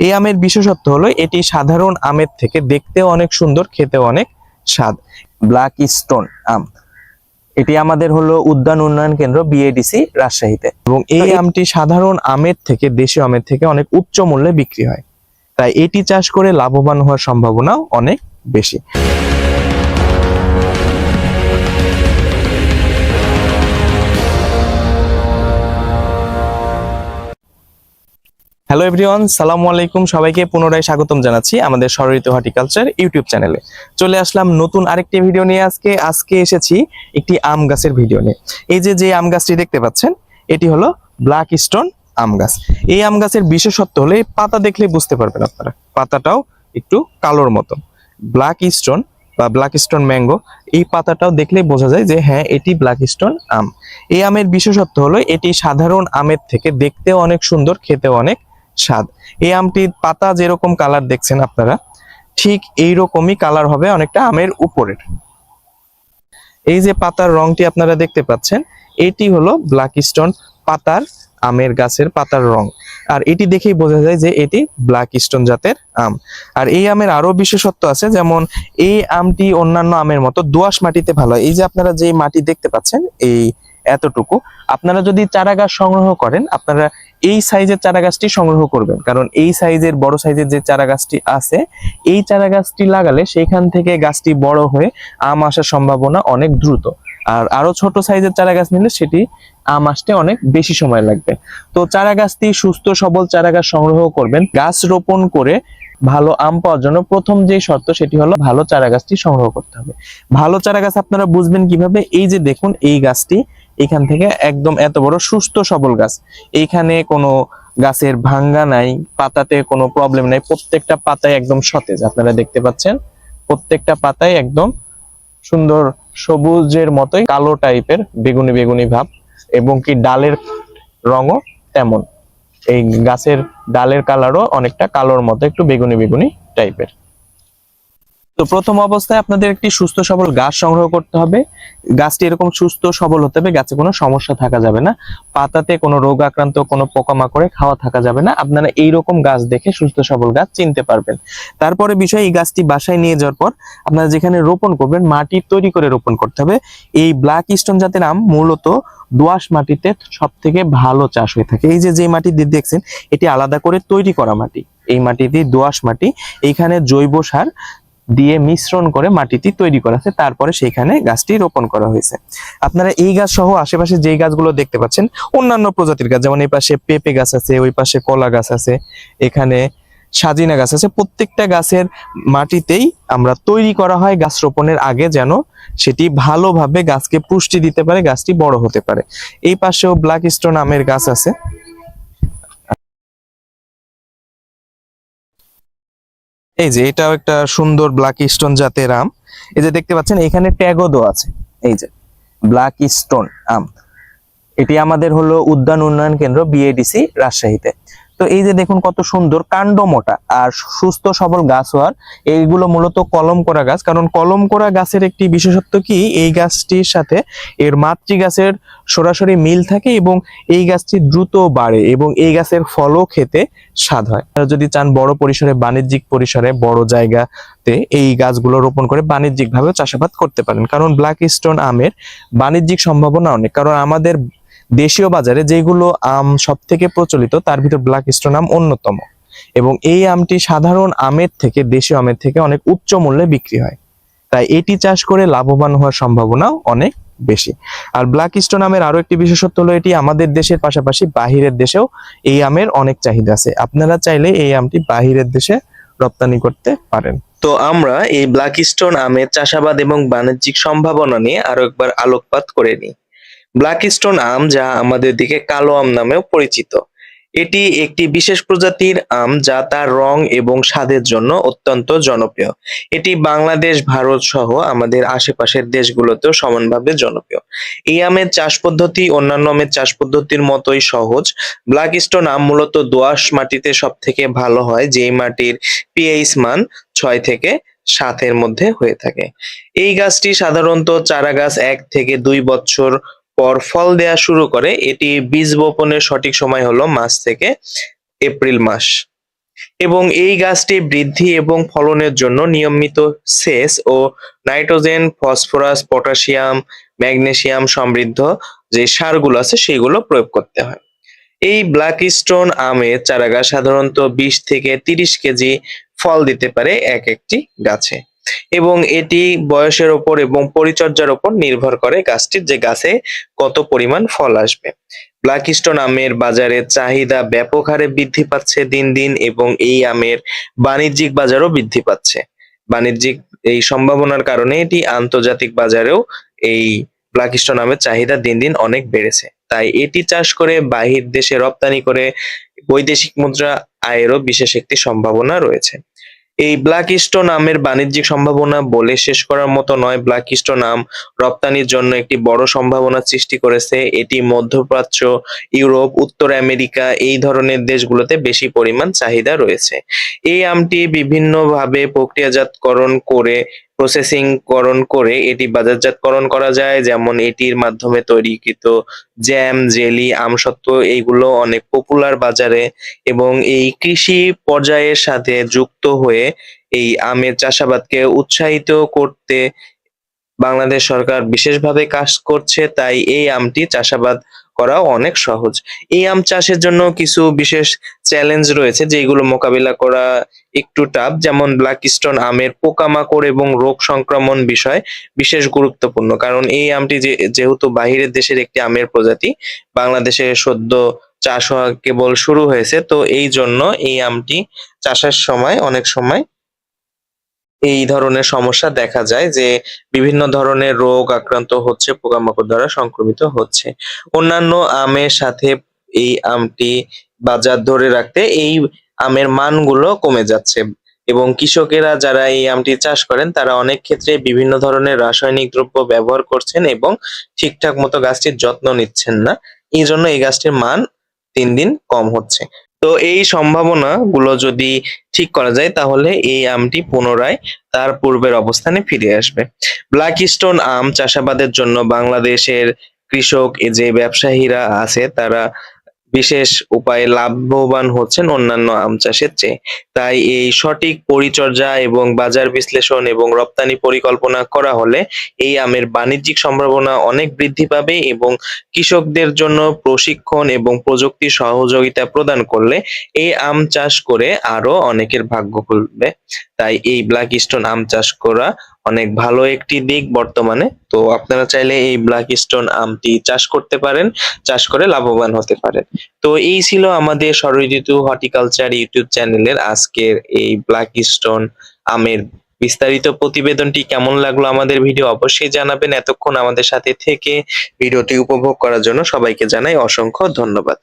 এই আমের বিশেষত্ব হলো এটি সাধারণ আমের থেকে দেখতেও অনেক সুন্দর খেতেও অনেক স্বাদ। ব্ল্যাক স্টোন আম। এটি আমাদের হলো উদ্যান উন্নয়ন কেন্দ্র বিএডিসি রাজশাহীতে। এবং এই আমটি সাধারণ আমের থেকে দেশীয় আমের থেকে অনেক উচ্চ মূল্যে বিক্রি হয়। তাই এটি চাষ করে লাভবান হওয়ার সম্ভাবনাও অনেক বেশি। হ্যালো এভরিওয়ান সালাম আলাইকুম। সবাইকে পুনরায় স্বাগতম জানাচ্ছি আমাদের সররিত হর্টিকালচার ইউটিউব চ্যানেলে। চলে আসলাম নতুন আরেকটি ভিডিও নিয়ে আজকে। আজকে এসেছি একটি আম গাছের ভিডিও নিয়ে। এই যে যে আম গাছটি দেখতে পাচ্ছেন, এটি হলো ব্ল্যাক স্টোন আম গাছ। এই আম গাছের বিশেষত্ব হলো পাতা দেখলে বুঝতে পারবেন আপনারা। পাতাটাও একটু কালোর মতো। ব্ল্যাক স্টোন বা ব্ল্যাক স্টোন ম্যাঙ্গো এই পাতাটাও দেখলে বোঝা যায় যে হ্যাঁ এটি ব্ল্যাক স্টোন আম। এই আমের বিশেষত্ব হলো, এটি সাধারণ আমের থেকে দেখতেও অনেক সুন্দর, খেতেও অনেক স্বাদ। এই আমটির পাতা যেরকম কালার দেখছেন আপনারা, ঠিক এই রকমই কালার হবে অনেকটা আমের উপরের। এই যে পাতার রংটি আপনারা দেখতে পাচ্ছেন, এটি হলো ব্ল্যাক স্টোন পাতার আমের গাছের পাতার রং। আর এটি দেখেই বোঝা যায় যে এটি ব্ল্যাক স্টোন জাতের আম। আর এই আমের আরও বিশেষত্ব আছে, যেমন এই আমটি অন্যান্য আমের মতো দোআঁশ মাটিতে ভালো এই যে আপনারা যে মাটি দেখতে পাচ্ছেন, এই এতটুকু। আপনারা যদি চারা গাছ সংগ্রহ করেন, আপনারা এই সাইজের চারা গাছটি সংগ্রহ করবেন। কারণ এই সাইজের বড় সাইজের যে চারা গাছটি আছে, এই চারা গাছটি লাগালে সেখান থেকে গাছটি বড় হয়ে আম আসার সম্ভাবনা অনেক দ্রুত। আর আরও ছোট সাইজের চারা গাছ নিলে সেটি আম আসতে অনেক বেশি সময় লাগবে। তো চারা গাছটি সুস্থ, সবল চারা গাছ সংগ্রহ করবেন। গাছ রোপণ করে ভালো আম পাওয়ার জন্য প্রথম যে শর্ত সেটি হলো ভালো চারা গাছটি সংগ্রহ করতে হবে। ভালো চারা গাছ আপনারা বুঝবেন কীভাবে? এই যে দেখুন, এই গাছটি এখান থেকে একদম এত বড় সুস্থ সবল গাছ। এইখানে কোনো গাছের ভাঙ্গা নাই, পাতাতে কোনো প্রবলেম নাই, প্রত্যেকটা পাতায় একদম সতেজ, আপনারা দেখতে পাচ্ছেন। প্রত্যেকটা পাতায় একদম সুন্দর সবুজের মতোই কালো টাইপের বেগুনি বেগুনি ভাব এবং কি ডালের রঙও তেমন। এই গাছের ডালের কালারও অনেকটা কালোর মতো, একটু বেগুনি বেগুনি টাইপের তো প্রথম অবস্থায় আপনাদের একটি সুস্থ সবল গাছ সংগ্রহ করতে হবে। গাছটি এরকম সুস্থ সবল হতে হবে, গাছে কোনো সমস্যা থাকা যাবে না। পাতাতে কোনো রোগ আক্রান্ত, কোনো পোকামাকড়ে খাওয়া থাকা যাবে না। আপনারা এই রকম গাছ দেখে সুস্থ সবল গাছ চিনতে পারবেন। তারপরে বিষয়, এই গাছটি বাসায় নিয়ে যাওয়ার পর আপনারা যেখানে রোপণ করবেন, মাটি তৈরি করে রোপণ করতে হবে। এই ব্ল্যাক স্টোন জাতের আম মূলত দোআঁশ মাটিতে সব থেকে ভালো চাষ হয়ে থাকে। এই যে যে মাটি দিয়ে দেখছেন, এটি আলাদা করে তৈরি করা মাটি। এই মাটিটি দোআঁশ মাটি। এইখানে জৈব সার দিয়ে মিশ্রণ করে মাটিটি তৈরি করা হয়েছে। তারপরে সেখানে গাছটি রোপণ করা হয়েছে। আপনারা এই গাছ সহ আশেপাশে যেই গাছগুলো দেখতে পাচ্ছেন, অন্যান্য প্রজাতির গাছ, যেমন এই পাশে পেঁপে গাছ আছে, ওই পাশে কলা গাছ আছে, এখানে সাজিনা গাছ আছে। প্রত্যেকটা গাছের মাটিতেই আমরা তৈরি করা হয় গাছ রোপণের আগে যেন সেটি ভালোভাবে গাছকে পুষ্টি দিতে পারে, গাছটি বড় হতে পারে। এই পাশেও ব্ল্যাক স্টোন আমের গাছ আছে। এই যে এটাও একটা সুন্দর ব্ল্যাক স্টোন জাতের আম। এই যে দেখতে পাচ্ছেন, এখানে ট্যাগও দেওয়া আছে। এই যে ব্ল্যাক স্টোন আম। এটি আমাদের হলো উদ্যান উন্নয়ন কেন্দ্র বিএডিসি রাজশাহীতে। তো এই যে দেখুন কত সুন্দর, কাণ্ড মোটা আর সুস্থ সবল গাছ হওয়ার এইগুলো মূলত কলম করা গাছ। কারণ কলম করা গাছের একটি বিশেষত্ব কি? এই গাছটির সাথে এর মাতৃ গাছের সরাসরি মিল থাকে এবং এই গাছটি দ্রুত বাড়ে এবং এই গাছের ফলও খেতে স্বাদ হয়। যদি চান বড় পরিসরে, বাণিজ্যিক পরিসরে, বড় জায়গাতে এই গাছগুলো রোপণ করে বাণিজ্যিকভাবে চাষাবাদ করতে পারেন। কারণ ব্ল্যাক স্টোন আমের বাণিজ্যিক সম্ভাবনা অনেক। কারণ আমাদের দেশীয় বাজারে যেগুলো আম সব থেকে প্রচলিত, তার ভিতর ব্ল্যাক স্টোন আম অন্যতম। এবং এই আমটি সাধারণ আমের থেকে, দেশীয় আমের থেকে অনেক উচ্চ মূল্যে বিক্রি হয়। তাই এটি চাষ করে লাভবান হওয়ার সম্ভাবনাও অনেক বেশি। আর ব্ল্যাক স্টোন আমের আরও একটি বিশেষত্ব হলো এটি আমাদের দেশের পাশাপাশি বাহিরের দেশেও এই আমের অনেক চাহিদা আছে। আপনারা চাইলে এই আমটি বাহিরের দেশে রপ্তানি করতে পারেন। তো আমরা এই ব্ল্যাক স্টোন আমের চাষাবাদ এবং বাণিজ্যিক সম্ভাবনা নিয়ে আরও একবার আলোকপাত করে নিই। ব্ল্যাক স্টোন আম যা আমাদের দিকে কালো আম নামেও পরিচিত। এটি একটি বিশেষ প্রজাতির আম যা তার রং এবং স্বাদের জন্য অত্যন্ত জনপ্রিয়। এটি বাংলাদেশ, ভারত সহ আমাদের আশেপাশের দেশগুলোতেও সমানভাবে জনপ্রিয়। এই আমের চাষ পদ্ধতি অন্যান্য আমের চাষ পদ্ধতির মতোই সহজ। ব্ল্যাক স্টোন আম মূলত দোআঁশ মাটিতে সব থেকে ভালো হয়, যেই মাটির পিএইচ মান ছয় থেকে সাতের মধ্যে হয়ে থাকে। এই গাছটি সাধারণত চারা গাছ এক থেকে দুই বছর পর ফল দেয়া শুরু করে, এটি বীজ বপনের সঠিক সময় হলো মার্চ থেকে এপ্রিল মাস। এবং এই গাছটি বৃদ্ধি এবং ফলনের জন্য নিয়মিত সেচ ও নাইট্রোজেন, ফসফরাস, পটাশিয়াম, ম্যাগনেসিয়াম সমৃদ্ধ যে সারগুলো আছে সেগুলো প্রয়োগ করতে হয়। এই ব্ল্যাক স্টোন আমের চারাগাছ সাধারণত বিশ থেকে তিরিশ কেজি ফল দিতে পারে এক একটি গাছে। এবং এটি বয়সের ওপর এবং পরিচর্যার ওপর নির্ভর করে গাছটির যে গাছে কত পরিমাণ ফল আসবে। ব্ল্যাক স্টোন আমের বাজারে চাহিদা ব্যাপক হারে বৃদ্ধি পাচ্ছে দিন দিন এবং এই আমের বাণিজ্যিক বাজারও বৃদ্ধি পাচ্ছে। বাণিজ্যিক এই সম্ভাবনার কারণে এটি আন্তর্জাতিক বাজারেও এই ব্ল্যাক স্টোন আমের চাহিদা দিন দিন অনেক বেড়েছে। তাই এটি চাষ করে বাহির দেশে রপ্তানি করে বৈদেশিক মুদ্রা আয়েরও বিশেষ একটি সম্ভাবনা রয়েছে। এই ব্ল্যাক স্টোন নামের বাণিজ্যিক সম্ভাবনা বলে শেষ করার মতো নয়। ব্ল্যাক স্টোন নাম রপ্তানির জন্য একটি বড় সম্ভাবনা সৃষ্টি করেছে। এটি মধ্যপ্রাচ্য, ইউরোপ, উত্তর আমেরিকা এই ধরনের দেশগুলোতে বেশি পরিমাণ চাহিদা রয়েছে। এই আমটি বিভিন্নভাবে প্রক্রিয়াজাতকরণ করে প্রসেসিং করণ করে এটি বাজারজাতকরণ করা যায়। যেমন এটির মাধ্যমে তৈরিকৃত জ্যাম, জেলি, আমসত্ত্ব এইগুলো অনেক পপুলার বাজারে এবং এই কৃষি পর্যায়ের সাথে যুক্ত হয়ে এই আমের চাষাবাদকে উৎসাহিত করতে বাংলাদেশ সরকার বিশেষভাবে কাজ করছে। তাই এই আমটি চাষাবাদ করাও অনেক সহজ। এই আম চাষের জন্য কিছু বিশেষ চ্যালেঞ্জ রয়েছে যেগুলো মোকাবিলা করা একটু টাফ যেমন ব্ল্যাক স্টোন আমের পোকামাকড় এবং রোগ সংক্রমণ বিষয় বিশেষ গুরুত্বপূর্ণ। কারণ এই আমটি যেহেতু বাহিরের দেশের একটি আমের প্রজাতি, বাংলাদেশে সদ্য চাষ হওয়া কেবল শুরু হয়েছে, তো এই জন্য এই আমটি চাষের সময় অনেক সময় এই ধরনের সমস্যা দেখা যায় যে বিভিন্ন ধরনের রোগ আক্রান্ত হচ্ছে, পোকামাকড় দ্বারা সংক্রমিত হচ্ছে। অন্যান্য আমের সাথে এই আমটি বাজার ধরে রাখতে এই আমের মানগুলো কমে যাচ্ছে এবং কৃষকেরা যারা এই আমটি চাষ করেন, তারা অনেক ক্ষেত্রে বিভিন্ন ধরনের রাসায়নিক দ্রব্য ব্যবহার করছেন এবং ঠিকঠাক মতো গাছটির যত্ন নিচ্ছেন না। এই জন্য এই গাছটির মান দিন দিন কম হচ্ছে। তো এই সম্ভাবনা গুলো যদি ঠিক করা যায়, তাহলে এই আমটি পুনরায় তার পূর্বের অবস্থানে ফিরে আসবে। ব্ল্যাক স্টোন আম চাষাবাদের জন্য বাংলাদেশের কৃষক যে ব্যবসায়ীরা আছে, তারা বিশেষ উপায়ে লাভবান হচ্ছেন অন্যান্য আম চাষের চেয়ে। তাই এই সঠিক পরিচর্যা এবং বাজার বিশ্লেষণ এবং রপ্তানি পরিকল্পনা করা হলে এই আমের বাণিজ্যিক সম্ভাবনা অনেক বৃদ্ধি পাবে এবং কৃষকদের জন্য প্রশিক্ষণ এবং প্রযুক্তি সহযোগিতা প্রদান করলে এই আম চাষ করে আরও অনেকের ভাগ্য খুলবে। তাই এই ব্ল্যাক স্টোন আম চাষ করা অনেক ভালো একটি দিক বর্তমানে। তো আপনারা চাইলে এই ব্ল্যাক স্টোন আমটি চাষ করতে পারেন, চাষ করে লাভবান হতে পারেন। তো এই ছিল আমাদের সরঋতু হর্টিকালচার ইউটিউব চ্যানেলের আজকের এই ব্ল্যাক স্টোন আমের বিস্তারিত প্রতিবেদনটি। কেমন লাগল আমাদের ভিডিও অবশ্যই জানাবেন এতক্ষণ আমাদের সাথে থেকে। ভিডিওটি উপভোগ করার জন্য সবাইকে জানাই অসংখ্য ধন্যবাদ।